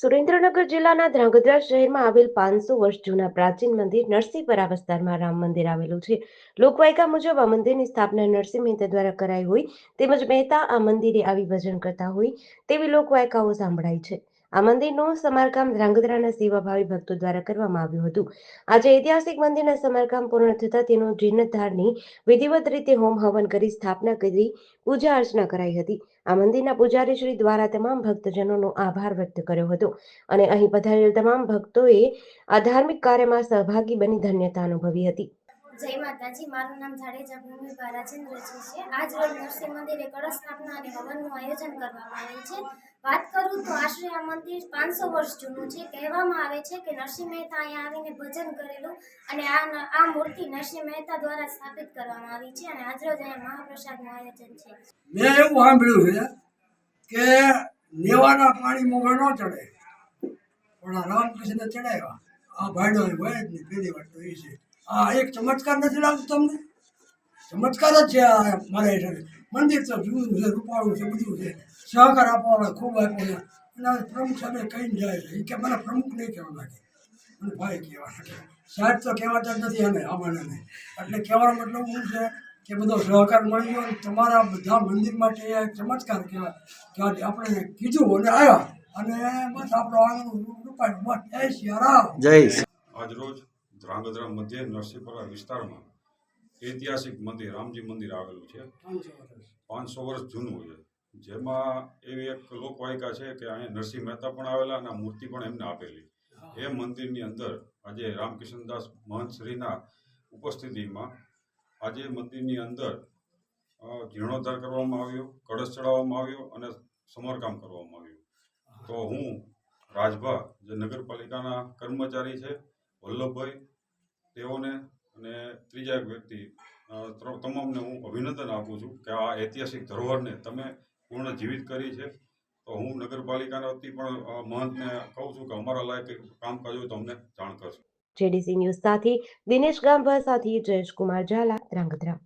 સુરેન્દ્રનગર જિલ્લાના ધ્રાંગધ્રા શહેરમાં આવેલ પાંચસો વર્ષ જૂના પ્રાચીન મંદિર નરસિંહપરા વિસ્તારમાં રામ મંદિર આવેલું છે. લોકવાયકા મુજબ આ મંદિરની સ્થાપના નરસિંહ મહેતા દ્વારા કરાઈ હોય, તેમજ મહેતા આ મંદિરે આવી ભજન કરતા હોય, તેવી લોકવાયકાઓ સાંભળાય છે. આ મંદિરનું સમારકામ ધ્રાંગધ્રાના સેવાભાવી ભક્તો દ્વારા કરવામાં આવ્યું હતું. આજે ઐતિહાસિક મંદિરના સમારકામ પૂર્ણ થતા તેનો જીર્ણોદ્ધારની વિધિવત રીતે હોમ હવન કરી સ્થાપના કરી, પૂજા અર્ચના કરાઈ હતી. આ મંદિરના પૂજારી શ્રી દ્વારા તમામ ભક્તજનોનો આભાર વ્યક્ત કર્યો હતો. અને અહીં પધારેલ તમામ ભક્તોએ આ ધાર્મિક કાર્યમાં સહભાગી બની ધન્યતા અનુભવી હતી. જય માતાજી, મારું નામ જાડેજા ભૂમિકા રાજેન્દ્રજી છે. આજ રોજ નરસિંહ મંદિરે કળશ સ્થાપના અને હવનનું આયોજન કરવામાં આવેલ છે. વાત કરું તો આશરે આ મંદિર પાંચસો વર્ષ જૂનું છે. કહેવામાં આવે છે કે નરસિંહ મહેતા અહીંયા આવીને ભજન કરેલું અને આ આ મૂર્તિ નરસિંહ મહેતા દ્વારા સ્થાપિત કરવામાં આવી છે અને આજ રોજ અહીંયા મહાપ્રસાદનું આયોજન છે. મેં એવું સાંભળ્યું છે કે નેવાના પાણી મોગા ન ચડે. પણ રામકૃષ્ણ ચડાવ્યા. આ ભાડો હોય જ નહીં. પેલી વાત તો એ છે. આ એક ચમત્કાર નથી લાગતું તમને? ચમત્કાર જ છે આ મારે હેઠળ મંદિર તો જૂનું છે રૂપાળું છે બધું છે. સહકાર આપવાવાળા ખૂબ આપવાના અને પ્રમુખ સાહેબ કહીને જાય છે. એ કે મને પ્રમુખ નહીં કહેવા લાગે. મને ભાઈ કહેવા લાગે. સાહેબ તો કહેવાતા જ નથી અમે આમાંને એટલે કહેવાનો મતલબ શું છે કે બધો સહકાર મળી ગયો અને તમારા બધા મંદિર માટે ચમત્કાર કહેવાય. કે આજે આપણે કીધું અને આવ્યા અને બસ આપણો આંગણું રૂપાય બસ જય સિયારામ જય આજરોજ ધ્રાંગધ્રા મધ્ય નરસિંહપરા વિસ્તારમાં ઐતિહાસિક મંદિર રામજી મંદિર આવેલું છે. પાંચસો વર્ષ. જૂનું છે. જેમાં એવી એક લોકવાયકા છે કે અહીંયા નરસિંહ મહેતા પણ આવેલા અને મૂર્તિ પણ એમને આપેલી. એ મંદિરની અંદર આજે રામકિશનદાસ મહંતશ્રીના ઉપસ્થિતિમાં આજે મંદિરની અંદર જીર્ણોદ્ધાર કરવામાં આવ્યો કળશ ચડાવવામાં આવ્યો અને સમારકામ કરવામાં આવ્યું. તો હું રાજભા જે નગરપાલિકાના કર્મચારી છે વલ્લભભાઈ, તેઓને અને ત્રીજા એક વ્યક્તિ તમામને હું અભિનંદન આપું છું કે આ ઐતિહાસિક ધરોહરને તમે પૂર્ણ જીવિત કરી છે. તો હું નગરપાલિકાના વતી પણ મહંતને કહું છું કે અમારા લાયક કામકાજ હોય તો અમને જાણ કરશો. જેડીસી ન્યૂઝ સાથે દિનેશ ગામભા સાથે જયેશ કુમાર ઝાલા ધ્રાંગધ્રા